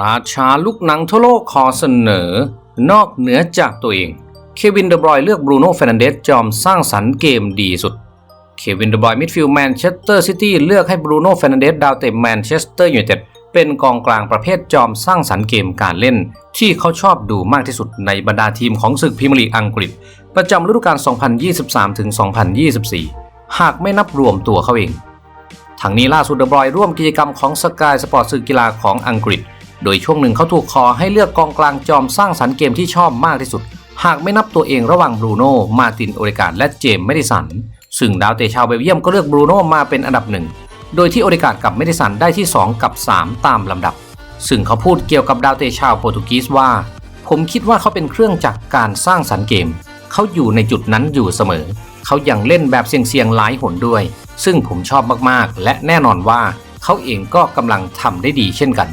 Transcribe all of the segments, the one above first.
ราชาลูกหนังทั่วโลกขอเสนอ นอกเหนือจากตัวเอง เควินเดบรอยเลือกบรูโน่เฟรนันเดสจอมสร้างสรรค์เกมดีสุด เควินเดบรอยมิดฟิลด์แมนเชสเตอร์ซิตี้เลือกให้บรูโน่เฟรนันเดสดาวเตะแมนเชสเตอร์ยูไนเต็ดเป็นกองกลางประเภทจอมสร้างสรรค์เกมการเล่น ที่เขาชอบดูมากที่สุดในบรรดาทีมของศึกพรีเมียร์ลีกอังกฤษ ประจำฤดูกาล 2023-2024 หากไม่นับรวมตัวเขาเองทั้งนี้ล่าสุดเดอะบรอยร่วมกิจกรรมของสกายสปอร์ตสื่อกีฬาของอังกฤษ โดยช่วงหนึ่งเขาถูกขอให้เลือกกองกลางจอมสร้างสรรค์เกมที่ชอบมากที่สุด หากไม่นับตัวเองระหว่างบรูโน่มาร์ตินโอเดการ์ดและเจมส์เมดิสัน ซึ่งดาวเตะชาวเบลเยียมก็เลือกบรูโน่มาเป็นอันดับหนึ่งโดยที่โอเดการ์ดกับเมดิสันได้ที่ 2 กับ 3 ตามลำดับ ซึ่งเขาพูดเกี่ยวกับดาวเตะชาวโปรตุเกสว่า ผมคิดว่าเขาเป็นเครื่องจักรการสร้างสรรค์เกม เขาอยู่ในจุดนั้นอยู่เสมอ เขายังเล่นแบบเสี่ยงๆหลายหนด้วย ซึ่งผมชอบมากๆ และแน่นอนว่าเขาเองก็กำลังทำได้ดีเช่นกัน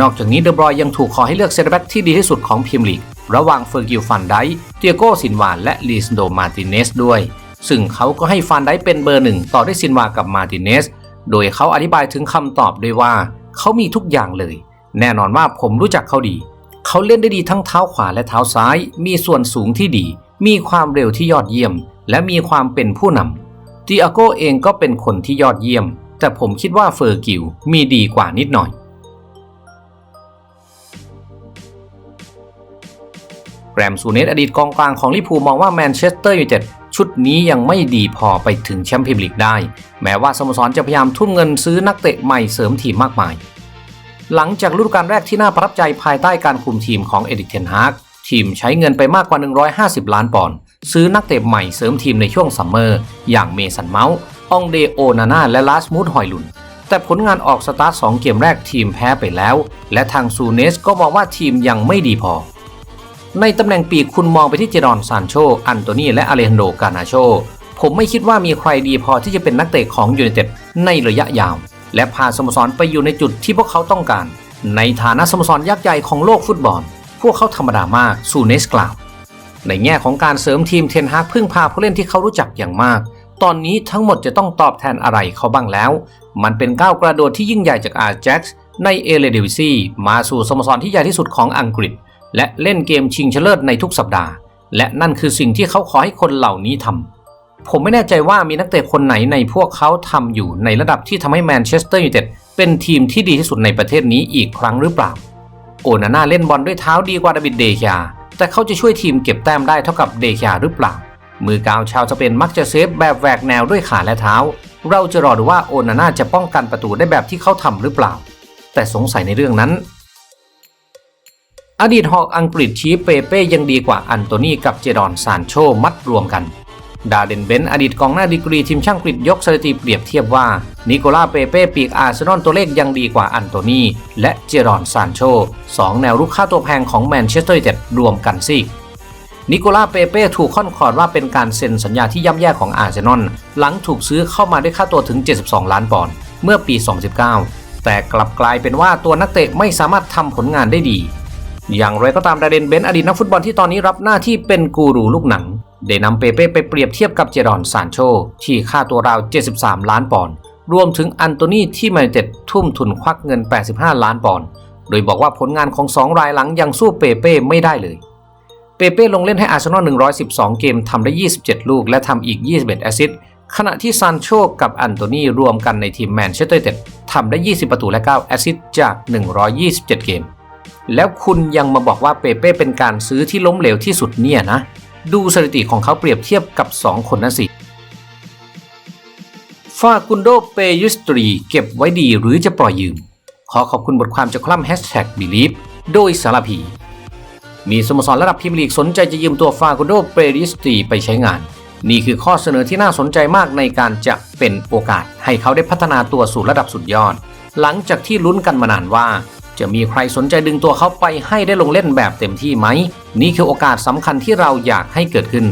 นอกจากนี้เดบรอยยังถูกขอให้เลือกเซนเตอร์แบ็กที่ดีที่สุดของพรีเมียร์ลีกระหว่างเฟอร์กิลฟันไดเตียโกซินวาและลีสโดมาติเนสด้วย ซึ่งเขาก็ให้ฟันไดเป็นเบอร์หนึ่งต่อด้วยซินวากับมาติเนสโดยเขาอธิบายถึงคำตอบด้วยว่า เขามีทุกอย่างเลย แน่นอนว่าผมรู้จักเขาดี เขาเล่นได้ดีทั้งเท้าขวาและเท้าซ้าย มีส่วนสูงที่ดี มีความเร็วที่ยอดเยี่ยม และมีความเป็นผู้นำดิอาโกเองก็เป็นคนที่ยอดเยี่ยม แต่ผมคิดว่าเฟอร์กิลมีดีกว่านิดหน่อย แกรมซูเนสอดีตกองกลางของลิพูมองว่าแมนเชสเตอร์ยูไนเต็ดชุดนี้ยังไม่ดีพอไปถึงแชมเปี้ยนลีกได้ แม้ว่าสโมสรจะพยายามทุ่มเงินซื้อนักเตะใหม่เสริมทีมมากมาย หลังจากฤดูกาลแรกที่น่าประทับใจภายใต้การคุมทีมของเอดิกเทนฮากทีมใช้เงินไปมากกว่า 150 ล้านปอนด์ซื้อนักเตะใหม่เสริมทีมในช่วงซัมเมอร์ อย่างเมสันเมาส์องเดโอนาน่าและลาสมูดฮอยลุน แต่ผลงานออกสตาร์ท 2 เกมแรกทีมแพ้ไปแล้ว และทางซูเนสก็มองว่าทีมยังไม่ดีพอ ในตำแหน่งปีกคุณมองไปที่เจรอนซานโช อันโตนีและอเลฮันโดกานาโช ผมไม่คิดว่ามีใครดีพอที่จะเป็นนักเตะของยูไนเต็ดในระยะยาว และพาสโมสรไปอยู่ในจุดที่พวกเขาต้องการ ในฐานะสโมสรยักษ์ใหญ่ของโลกฟุตบอล พวกเขาธรรมดามากซูเนสกล่าวในแง่ของการเสริมทีมเทนฮากพึ่งพาผู้เล่นที่เขารู้จักอย่างมาก ตอนนี้ทั้งหมดจะต้องตอบแทนอะไรเขาบ้างแล้ว มันเป็นก้าวกระโดดที่ยิ่งใหญ่จากอาร์แจ็กซ์ในเอเลเดวิซีมาสู่สโมสรที่ใหญ่ที่สุดของอังกฤษ และเล่นเกมชิงชนะเลิศในทุกสัปดาห์ และนั่นคือสิ่งที่เขาขอให้คนเหล่านี้ทำผมไม่แน่ใจว่ามีนักเตะคนไหนในพวกเขาทำอยู่ในระดับที่ทำให้แมนเชสเตอร์ยูไนเต็ดเป็นทีมที่ดีที่สุดในประเทศนี้อีกครั้งหรือเปล่า โอนาน่าเล่นบอลด้วยเท้าดีกว่าดาวิดเดคาแต่เขาจะช่วยทีมเก็บแต้มได้เท่ากับเดคาหรือเปล่า มือกาวชาวสเปนมักจะเซฟแบบแหวกแนวด้วยขาและเท้า เราจะรอดูว่าโอนาน่าจะป้องกันประตูได้แบบที่เขาทำหรือเปล่า แต่สงสัยในเรื่องนั้น อดีตหอกอังกฤษชี้เปเป้ยังดีกว่าอันโตนีกับเจดอนซานโชมัดรวมกัน ดาเดนเบนอดีตกองหน้าดีกรีทีมช่างกฤษยกสถิติเปรียบเทียบว่า นิโคลาเปเป้ปีกอาร์เซนอลตัวเลขยังดีกว่าอันโตนีและเจรอนซานโชสองแนวรุกค่าตัวแพงของแมนเชสเตอร์ยูไนเต็ดรวมกันซินิโคลาเปเป้ถูกค่อนขอดว่าเป็นการเซ็นสัญญาที่ย่ำแย่ของอาร์เซนอลหลังถูกซื้อเข้ามาด้วยค่าตัวถึง 72 ล้านปอนด์เมื่อปี 2019 แต่กลับกลายเป็นว่าตัวนักเตะไม่สามารถทำผลงานได้ดี อย่างไรก็ตามดาเดนเบนอดีตนักฟุตบอลที่ตอนนี้รับหน้าที่เป็นกูรูลูกหนัง ได้นำเปเป้ไปเปรียบเทียบกับเจรอนซานโช ที่ค่าตัวราว 73 ล้านปอนด์รวมถึงอันโตนีที่มนเต็ดทุ่มทุนควักเงิน 85 ล้านปอนด์โดยบอกว่าผลงานของ2รายหลังยังสู้เปเป้ไม่ได้เลย เปเป้ลงเล่นให้อาร์เซนอล 112 เกมทำได้ 27 ลูก และทำอีก 21 แอสซิสต์ขณะที่ซานโชกับอันโตนีรวมกันในทีมแมนเชสเตอร์ยูไนเต็ดทำได้ 20 ประตูและ 9 แอสซิสต์จาก 127 เกม แล้วคุณยังมาบอกว่าเปเป้เป็นการซื้อที่ล้มเหลวที่สุดเนี่ยนะ ดูสถิติของเขาเปรียบเทียบกับ 2 คนนั้นสิฟากุนโดเปยุสตรีเก็บไว้ดีหรือจะปล่อยยืม ขอขอบคุณบทความจากคลัมแฮชแท็กบิลีฟโดยสารพี มีสโมสรระดับพรีเมียร์ลีกสนใจจะยืมตัวฟากุนโดเปริสตรีไปใช้งาน นี่คือข้อเสนอที่น่าสนใจมากในการจะเป็นโอกาสให้เขาได้พัฒนาตัวสู่ระดับสุดยอด หลังจากที่ลุ้นกันมานานว่า จะมีใครสนใจดึงตัวเขาไปให้ได้ลงเล่นแบบเต็มที่ไหม นี่คือโอกาสสำคัญที่เราอยากให้เกิดขึ้น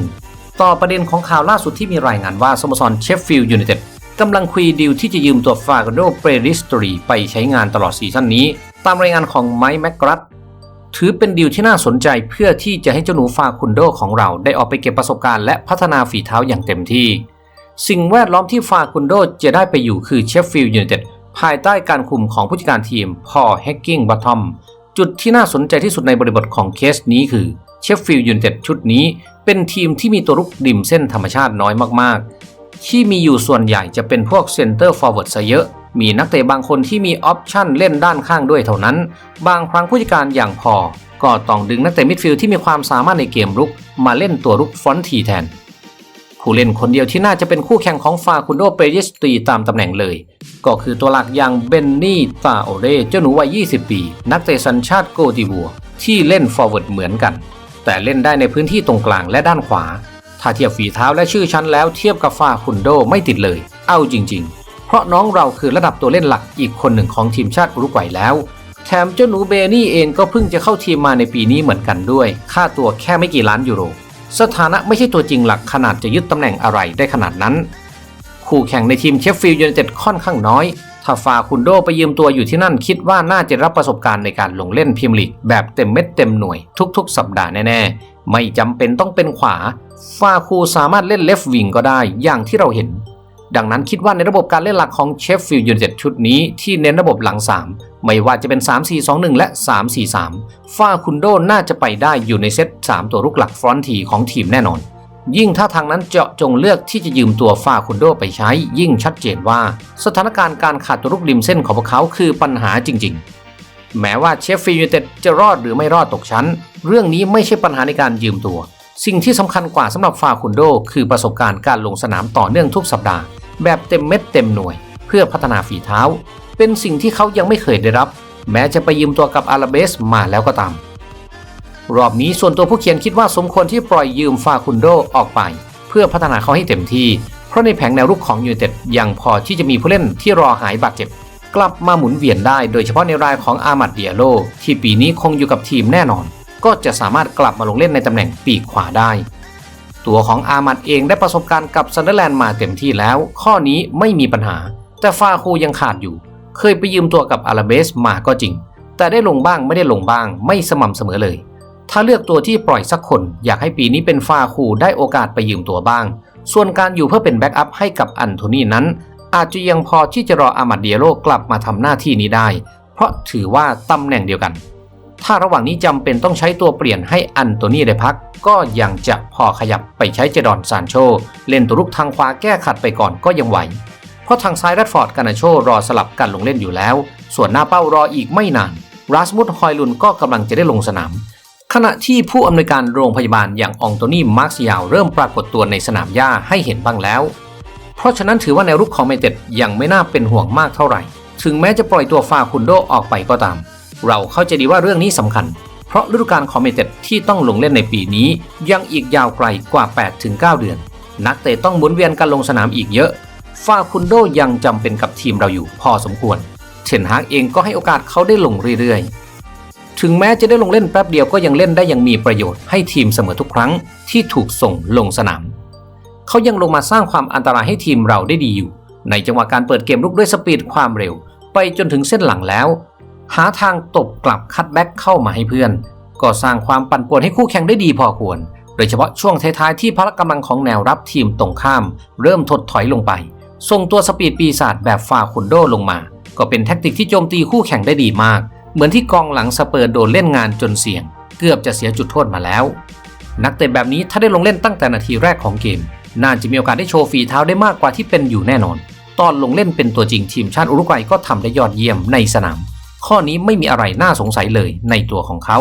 ต่อประเด็นของข่าวล่าสุดที่มีรายงานว่าสโมสรเชฟฟิลด์ยูไนเต็ดกำลังคุยดีลที่จะยืมตัวฟาโกโดเปริสตรีไปใช้งานตลอดซีซั่นนี้ ตามรายงานของไมค์แมกกรัตถือเป็นดีลที่น่าสนใจเพื่อที่จะให้เจ้าหนูฟาคุนโดของเราได้ออกไปเก็บประสบการณ์และพัฒนาฝีเท้าอย่างเต็มที่ สิ่งแวดล้อมที่ฟาคุนโดจะได้ไปอยู่คือเชฟฟิลด์ยูไนเต็ด ภายใต้การคุมของผู้จัดการทีมพอแฮกกิ้งบัตทอมจุดที่น่าสนใจที่สุดในบริบทของเคสนี้คือเชฟฟิลด์ยูไนเต็ดชุดนี้ เป็นทีมที่มีตัวรุกดิ่มเส้นธรรมชาติน้อยมากๆ ที่มีอยู่ส่วนใหญ่จะเป็นพวกเซนเตอร์ฟอร์เวิร์ดซะเยอะ มีนักเตะบางคนที่มีออปชั่นเล่นด้านข้างด้วยเท่านั้น บางครั้งผู้จัดการอย่างพอ ก็ต้องดึงนักเตะมิดฟิลด์ที่มีความสามารถในเกมรุกมาเล่นตัวรุกฟอนต์ทีแทน ผู้เล่นคนเดียวที่น่าจะเป็นคู่แข่งของฟาคุนโดเปเยสตีตามตำแหน่งเลย ก็คือตัวหลักอย่างเบนนี่ตาโอเรเจ้าหนูวัย 20 ปี นักเตะสัญชาติโกดิบัว ที่เล่นฟอร์เวิร์ดเหมือนกัน แต่เล่นได้ในพื้นที่ตรงกลางและด้านขวา ถ้าเทียบฝีเท้าและชื่อชั้นแล้วเทียบกับฟาคุนโดไม่ติดเลย เอาจริง ๆ เพราะน้องเราคือระดับตัวเล่นหลักอีกคนหนึ่งของทีมชาติอุรุกวัยแล้ว แถมเจ้าหนูเบนี่เองก็เพิ่งจะเข้าทีมมาในปีนี้เหมือนกันด้วย ค่าตัวแค่ไม่กี่ล้านยูโร สถานะไม่ใช่ตัวจริงหลักขนาดจะยึดตำแหน่งอะไรได้ขนาดนั้น คู่แข่งในทีมเชฟฟิลด์ยูไนเต็ดค่อนข้างน้อย ถ้าฟาคุนโดไปยืมตัวอยู่ที่นั่นคิดว่าน่าจะรับประสบการณ์ในการลงเล่นพิมลีกแบบเต็มเม็ดเต็มหน่วยทุกๆ สัปดาห์แน่ๆ ไม่จำเป็นต้องเป็นขวา ฟาคูสามารถเล่นเลฟวิงก็ได้อย่างที่เราเห็น ดังนั้นคิดว่าในระบบการเล่นหลักของเชฟฟิลด์ยูไนเต็ดชุดนี้ที่เน้นระบบหลัง 3 ไม่ว่าจะเป็น 3-4-2-1 และ 3-4-3 ฟาคุนโดน่าจะไปได้อยู่ในเซต 3 ตัวรุกหลักฟรอนทีของทีมแน่นอน ยิ่งถ้าทางนั้นเจาะจงเลือกที่จะยืมตัวฟาคุนโดไปใช้ ยิ่งชัดเจนว่า สถานการณ์การขาดตัวรุกริมเส้นของพวกเขาคือปัญหาจริง ๆแม้ว่าเชฟฟิลด์ยูไนเต็ดจะรอดหรือไม่รอดตกชั้น เรื่องนี้ไม่ใช่ปัญหาในการยืมตัว สิ่งที่สำคัญกว่าสำหรับฟาคุนโด คือประสบการณ์การลงสนามต่อเนื่องทุกสัปดาห์ แบบเต็มเม็ดเต็มหน่วย เพื่อพัฒนาฝีเท้า เป็นสิ่งที่เขายังไม่เคยได้รับ แม้จะไปยืมตัวกับอาราเบสมาแล้วก็ตาม รอบนี้ส่วนตัวผู้เขียนคิดว่าสมควรที่ปล่อยยืมฟาคุนโดออกไป เพื่อพัฒนาเขาให้เต็มที่ เพราะในแผงแนวรุกของยูไนเต็ดยังพอที่จะมีผู้เล่นที่รอหายบาดเจ็บ กลับมาหมุนเวียนได้โดยเฉพาะในรายของอามัดเดียโลที่ปีนี้คงอยู่กับทีมแน่นอน ก็จะสามารถกลับมาลงเล่นในตำแหน่งปีกขวาได้ ตัวของอามัดเองได้ประสบการณ์กับซันเดอร์แลนด์มาเต็มที่แล้ว ข้อนี้ไม่มีปัญหา แต่ฟาคูยังขาดอยู่ เคยไปยืมตัวกับอาราเบสมาก็จริง แต่ได้ลงบ้างไม่ได้ลงบ้าง ไม่สม่ำเสมอเลย ถ้าเลือกตัวที่ปล่อยสักคนอยากให้ปีนี้เป็นฟาคูได้โอกาสไปยืมตัวบ้าง ส่วนการอยู่เพื่อเป็นแบ็กอัพให้กับอันโทนีนั้น อาจจะยังพอที่จะรออามัดเดียโลกลับมาทำหน้าที่นี้ได้ เพราะถือว่าตำแหน่งเดียวกัน ถ้าระหว่างนี้จำเป็นต้องใช้ตัวเปลี่ยนให้อันโตนี่ได้พัก ก็ยังจะพอขยับไปใช้เจดอนซานโช เล่นตัวรุกทางขวาแก้ขัดไปก่อนก็ยังไหว เพราะทางซ้ายแรดฟอร์ดกานาโชรอสลับกันลงเล่นอยู่แล้ว ส่วนหน้าเป้ารออีกไม่นานราสมุดฮอยลุนก็กำลังจะได้ลงสนาม ขณะที่ผู้อำนวยการโรงพยาบาลอย่างองโตนี่มาร์คซิยาวเริ่มปรากฏตัวในสนามหญ้าให้เห็นบ้างแล้ว เพราะฉะนั้นถือว่าแนวรุกของเมเต็ดยังไม่น่าเป็นห่วงมากเท่าไหร่ ถึงแม้จะปล่อยตัวฟาคุนโดออกไปก็ตาม เราเข้าใจดีว่าเรื่องนี้สำคัญ เพราะฤดูกาลคอมเมเต็ดที่ต้องลงเล่นในปีนี้ ยังอีกยาวไกลกว่า 8-9 เดือน นักเตะต้องหมุนเวียนกันลงสนามอีกเยอะ ฟาคุนโดยังจำเป็นกับทีมเราอยู่พอสมควร เทนฮากเองก็ให้โอกาสเขาได้ลงเรื่อยๆ ถึงแม้จะได้ลงเล่นแป๊บเดียวก็ยังเล่นได้อย่างมีประโยชน์ให้ทีมเสมอทุกครั้งที่ถูกส่งลงสนาม เขายังลงมาสร้างความอันตรายให้ทีมเราได้ดีอยู่ ในจังหวะการเปิดเกมลุกด้วยสปีดความเร็ว ไปจนถึงเส้นหลังแล้ว หาทางตบกลับคัดแบ็กเข้ามาให้เพื่อน ก็สร้างความปั่นป่วนให้คู่แข่งได้ดีพอควร โดยเฉพาะช่วงท้ายๆที่พละกำลังของแนวรับทีมตรงข้าม เริ่มถดถอยลงไป ส่งตัวสปีดปีศาจแบบฟาคุนโดลงมา ก็เป็นแท็กติกที่โจมตีคู่แข่งได้ดีมาก เหมือนที่กองหลังสเปอร์โดนเล่นงานจนเสี่ยง เกือบจะเสียจุดโทษมาแล้ว นักเตะแบบนี้ถ้าได้ลงเล่นตั้งแต่นาทีแรกของเกม น่าจะมีโอกาสได้โชว์ฝีเท้าได้มากกว่าที่เป็นอยู่แน่นอน ตอนลงเล่นเป็นตัวจริงทีมชาติอุรุกวัยก็ทำได้ยอดเยี่ยมในสนาม ข้อนี้ไม่มีอะไรน่าสงสัยเลยในตัวของเขา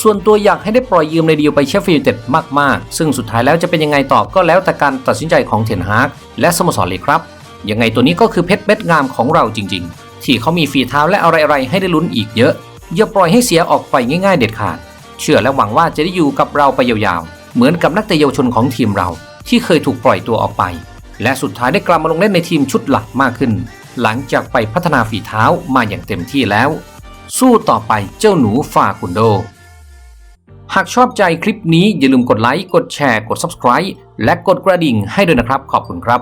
ส่วนตัวอยากให้ได้ปล่อยยืมในดีลไปเชฟฟิลด์ยูไนเต็ดมากๆ ซึ่งสุดท้ายแล้วจะเป็นยังไงต่อก็แล้วแต่การตัดสินใจของเทนฮากและสโมสรเลยครับ ยังไงตัวนี้ก็คือเพชรเม็ดงามของเราจริง ๆ ที่เขามีฝีเท้าและอะไรๆให้ได้ลุ้นอีกเยอะอย่าปล่อยให้เสียออกไปง่ายๆเด็ดขาด เชื่อและหวังว่าจะได้อยู่กับเราไปยาวๆ เหมือนกับนักเตะเยาวชนของทีมเรา ที่เคยถูกปล่อยตัวออกไป และสุดท้ายได้กลับมาลงเล่นในทีมชุดหลักมากขึ้น หลังจากไปพัฒนาฝีเท้ามาอย่างเต็มที่แล้ว สู้ต่อไปเจ้าหนูฟาคุนโด หากชอบใจคลิปนี้อย่าลืมกดไลค์ กดแชร์ กด Subscribe และกดกระดิ่งให้ด้วยนะครับ ขอบคุณครับ